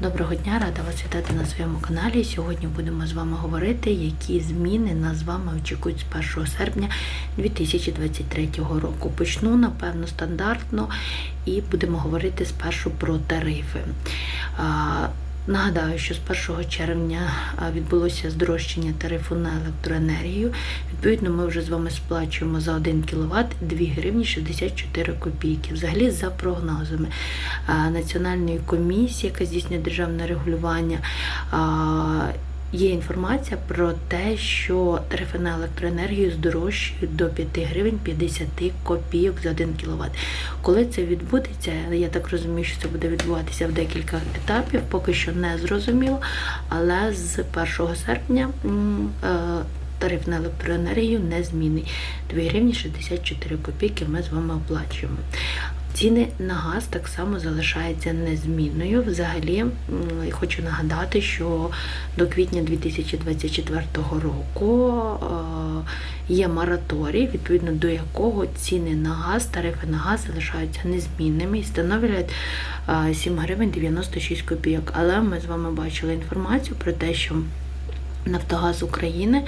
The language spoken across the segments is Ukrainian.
Доброго дня, рада вас вітати на своєму каналі. Сьогодні будемо з вами говорити, які зміни нас з вами очікують з 1 серпня 2023 року. Почну, напевно, стандартно і будемо говорити спершу про тарифи. Нагадаю, що з 1 червня відбулося здорожчання тарифу на електроенергію. Відповідно, ми вже з вами сплачуємо за 1 кВт 2 гривні 64 копійки. Взагалі, за прогнозами Національної комісії, яка здійснює державне регулювання. Є інформація про те, що тарифи на електроенергію здорожчають до 5 гривень 50 копійок за 1 кВт. Коли це відбудеться, я так розумію, що це буде відбуватися в декілька етапів, поки що не зрозуміло. Але з 1 серпня е, тариф на електроенергію не змінний. 2 гривні 64 копійки ми з вами оплачуємо. Ціни на газ так само залишаються незмінною. Взагалі, хочу нагадати, що до квітня 2024 року е, є мораторій, відповідно до якого ціни на газ, тарифи на газ залишаються незмінними і становлять е, 7 гривень 96 копійок. Але ми з вами бачили інформацію про те, що Нафтогаз України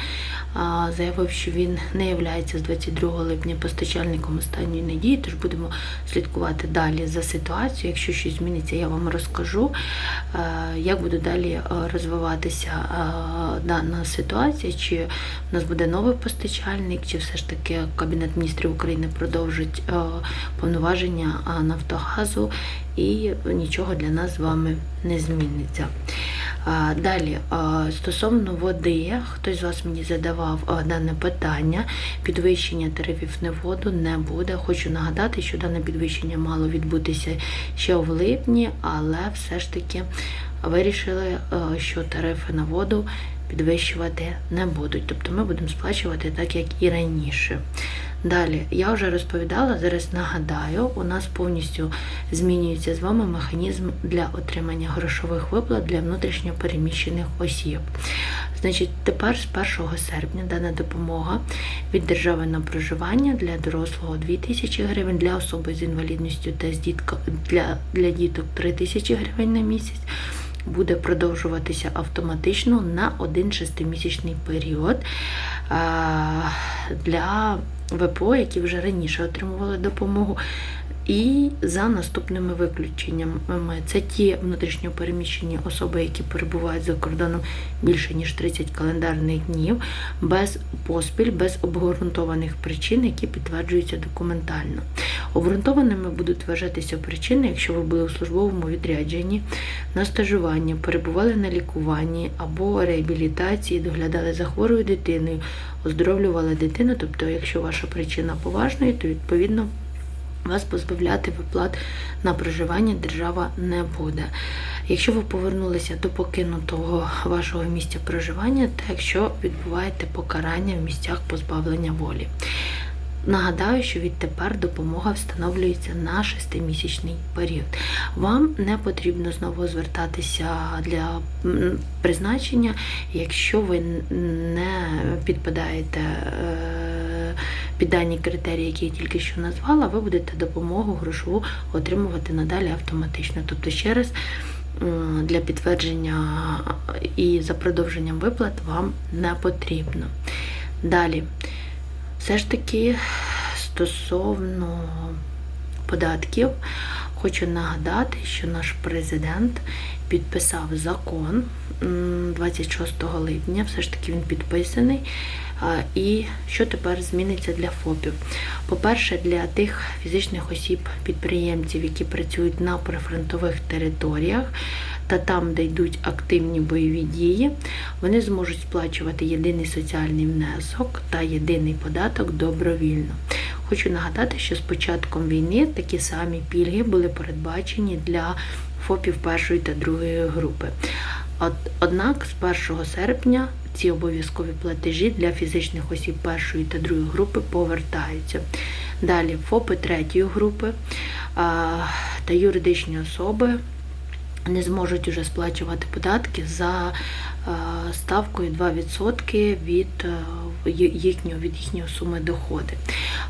заявив, що він не є з 22 липня постачальником останньої надії, тож будемо слідкувати далі за ситуацією. Якщо щось зміниться, я вам розкажу, як буде далі розвиватися дана ситуація, чи в нас буде новий постачальник, чи все ж таки Кабінет міністрів України продовжить повноваження Нафтогазу і нічого для нас з вами не зміниться. Далі, стосовно води, хтось з вас мені задавав дане питання. Підвищення тарифів на воду не буде. Хочу нагадати, що дане підвищення мало відбутися ще в липні, але все ж таки вирішили, що тарифи на воду підвищувати не будуть. Тобто ми будемо сплачувати так, як і раніше. Далі, я вже розповідала, зараз нагадаю, у нас повністю змінюється з вами механізм для отримання грошових виплат для внутрішньо переміщених осіб. Значить, тепер з 1 серпня дана допомога від держави на проживання для дорослого 2 тисячі гривень, для особи з інвалідністю та з дітка, для, для діток 3 тисячі гривень на місяць. Буде продовжуватися автоматично на один шестимісячний період для ВПО, які вже раніше отримували допомогу. І за наступними виключеннями це ті внутрішньо переміщені особи, які перебувають за кордоном більше ніж 30 календарних днів, без поспіль, без обґрунтованих причин, які підтверджуються документально. Обґрунтованими будуть вважатися причини, якщо ви були у службовому відрядженні, на стажуванні, перебували на лікуванні або реабілітації, доглядали за хворою дитиною, оздоровлювали дитину. Тобто, якщо ваша причина поважною, то відповідно. Вас позбавляти виплат на проживання держава не буде. Якщо ви повернулися до покинутого вашого місця проживання, та якщо відбуваєте покарання в місцях позбавлення волі. Нагадаю, що відтепер допомога встановлюється на шестимісячний період. Вам не потрібно знову звертатися для призначення, якщо ви не підпадаєте е, під дані критерії, які я тільки що назвала, ви будете допомогу грошову отримувати надалі автоматично. Тобто ще раз для підтвердження і за продовженням виплат вам не потрібно. Далі. Все ж таки, стосовно податків, хочу нагадати, що наш президент підписав закон 26 липня, все ж таки він підписаний. І що тепер зміниться для ФОПів? По-перше, для тих фізичних осіб-підприємців, які працюють на прифронтових територіях та там, де йдуть активні бойові дії, вони зможуть сплачувати єдиний соціальний внесок та єдиний податок добровільно. Хочу нагадати, що з початком війни такі самі пільги були передбачені для ФОПів першої та другої групи. Однак з 1 серпня ці обов'язкові платежі для фізичних осіб першої та другої групи повертаються. Далі ФОПи третьої групи та юридичні особи не зможуть уже сплачувати податки за ставкою 2% від е, їхнього від їхньої суми доходи.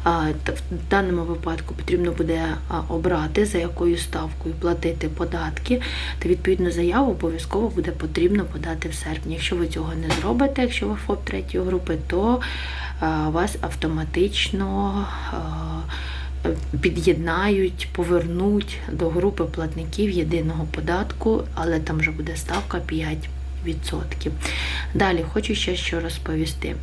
В даному випадку потрібно буде обрати, за якою ставкою платити податки, та відповідну заяву обов'язково буде потрібно подати в серпні. Якщо ви цього не зробите, якщо ви ФОП третьої групи, то вас автоматично під'єднають, повернуть до групи платників єдиного податку, але там вже буде ставка 5%. Далі хочу ще що розповісти.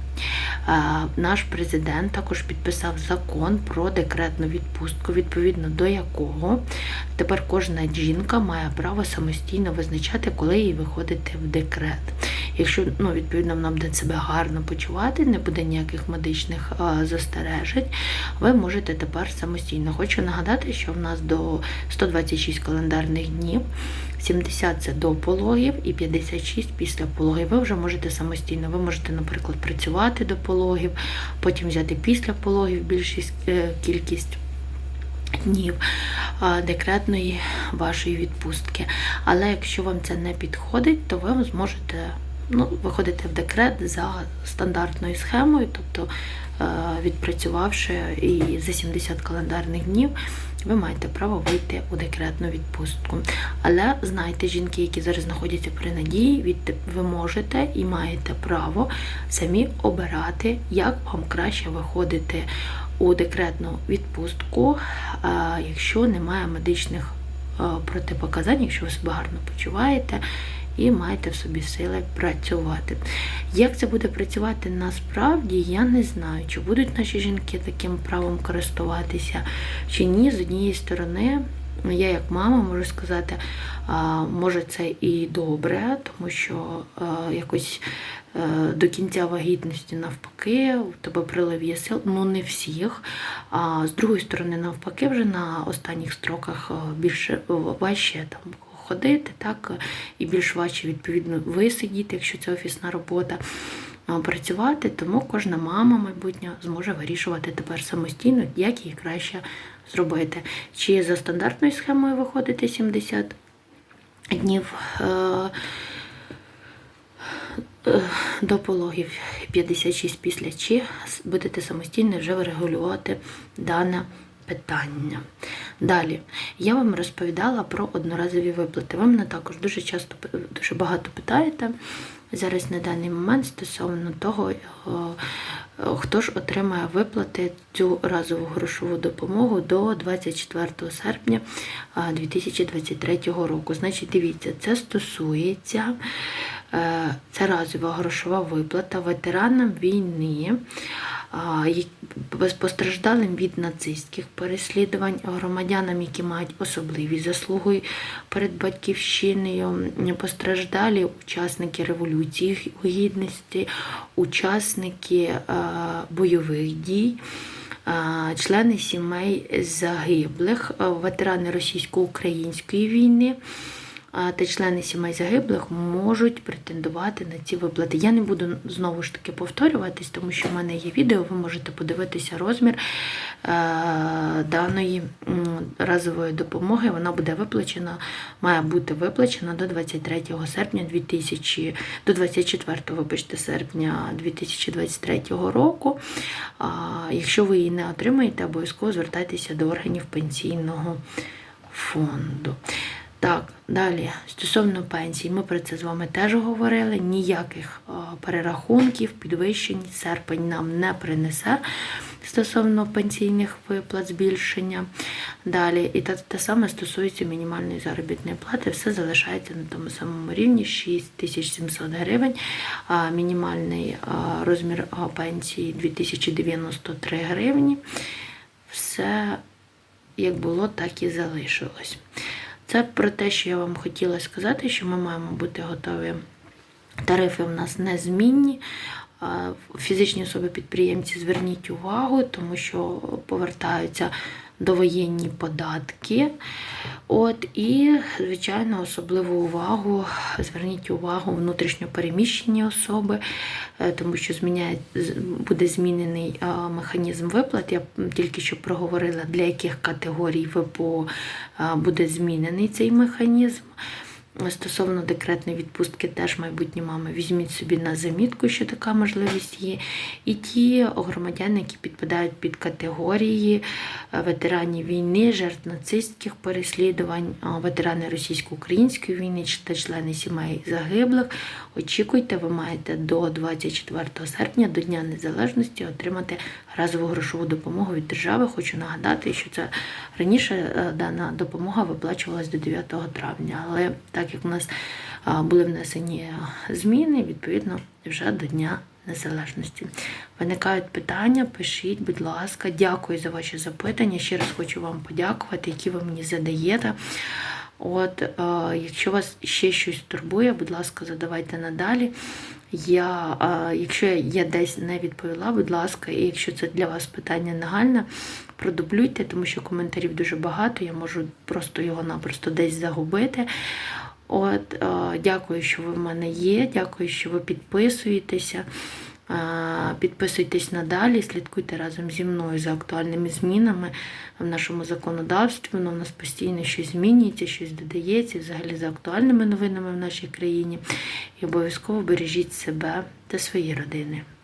Наш президент також підписав закон про декретну відпустку, відповідно до якого тепер кожна жінка має право самостійно визначати, коли їй виходити в декрет. Якщо ну, відповідно вона буде себе гарно почувати, не буде ніяких медичних застережень, ви можете тепер самостійно. Хочу нагадати, що в нас до 126 календарних днів, 70 це до пологів і 56 після пологів. Ви вже можете самостійно. Ви можете, наприклад, працювати до пологів, потім взяти після пологів більшість е, кількість днів декретної вашої відпустки. Але якщо вам це не підходить, то ви зможете ну, виходити в декрет за стандартною схемою, тобто е, відпрацювавши і за 70 календарних днів, ви маєте право вийти у декретну відпустку. Але знайте, жінки, які зараз знаходяться при надії, ви можете і маєте право самі обирати, як вам краще виходити у декретну відпустку, якщо немає медичних протипоказань, якщо ви себе гарно почуваєте і маєте в собі сили працювати. Як це буде працювати насправді, я не знаю, чи будуть наші жінки таким правом користуватися, чи ні. З однієї сторони, я як мама можу сказати, може це і добре, тому що якось е, до кінця вагітності навпаки, у тебе прилив є сил, ну не всіх. А з другої сторони, навпаки, вже на останніх строках е, більше важче там ходити, так, і більш важче відповідно висидіти, якщо це офісна робота. Працювати, тому кожна мама майбутня зможе вирішувати тепер самостійно, як їй краще зробити. Чи за стандартною схемою виходити 70 днів е, е, до пологів 56 після, чи будете самостійно вже врегулювати дане питання. Далі я вам розповідала про одноразові виплати. Ви мене також дуже часто дуже багато питаєте зараз на даний момент стосовно того, е, хто ж отримає виплати цю разову грошову допомогу до 24 серпня е, 2023 року. Значить, дивіться, це стосується. е, Це разова грошова виплата ветеранам війни, постраждалим від нацистських переслідувань, громадянам, які мають особливі заслуги перед батьківщиною, постраждалі учасники Революції Гідності, учасники бойових дій. Члени сімей загиблих, ветерани російсько-української війни, та члени сімей загиблих можуть претендувати на ці виплати. Я не буду знову ж таки повторюватись, тому що в мене є відео, ви можете подивитися розмір е, даної разової допомоги. Вона буде виплачена, має бути виплачена до 23 серпня 2000, до 24 вибачте, серпня 2023 року. Якщо ви її не отримаєте, обов'язково звертайтеся до органів пенсійного фонду. Так, далі стосовно пенсій, ми про це з вами теж говорили. Ніяких перерахунків, підвищень серпень нам не принесе стосовно пенсійних виплат, збільшення. Далі, і те, те саме стосується мінімальної заробітної плати, все залишається на тому самому рівні 6700 гривень. Мінімальний розмір пенсії 2093 гривні. Все як було, так і залишилось. Це про те, що я вам хотіла сказати, що ми маємо бути готові. Тарифи в нас незмінні. А, Фізичні особи-підприємці зверніть увагу, тому що повертаються довоєнні податки. От, і, звичайно, особливу увагу зверніть увагу внутрішньо переміщені особи, е, тому що зміняє, буде змінений механізм виплат. Я тільки що проговорила, для яких категорій ВПО буде змінений цей механізм. Стосовно декретної відпустки, теж майбутні мами, візьміть собі на замітку, що така можливість є. І ті громадяни, які підпадають під категорії е, ветеранів війни, жертв нацистських переслідувань, ветерани російсько-української війни та члени сімей загиблих, очікуйте, ви маєте до 24 серпня, до Дня Незалежності, отримати разову грошову допомогу від держави. Хочу нагадати, що це раніше е, дана допомога виплачувалась до 9 травня, але так як у нас були внесені зміни, відповідно, вже до Дня Незалежності. Виникають питання, пишіть, будь ласка, дякую за ваші запитання. Ще раз хочу вам подякувати, які ви мені задаєте. От, якщо вас ще щось турбує, будь ласка, задавайте надалі. Я, якщо я десь не відповіла, будь ласка, і якщо це для вас питання нагальне, продублюйте, тому що коментарів дуже багато, я можу просто його-напросто десь загубити. От, е, дякую, що ви в мене є. Дякую, що ви підписуєтеся. Е, Підписуйтесь надалі, слідкуйте разом зі мною за актуальними змінами в нашому законодавстві. Воно в нас постійно щось змінюється, щось додається, взагалі за актуальними новинами в нашій країні. І обов'язково бережіть себе та свої родини.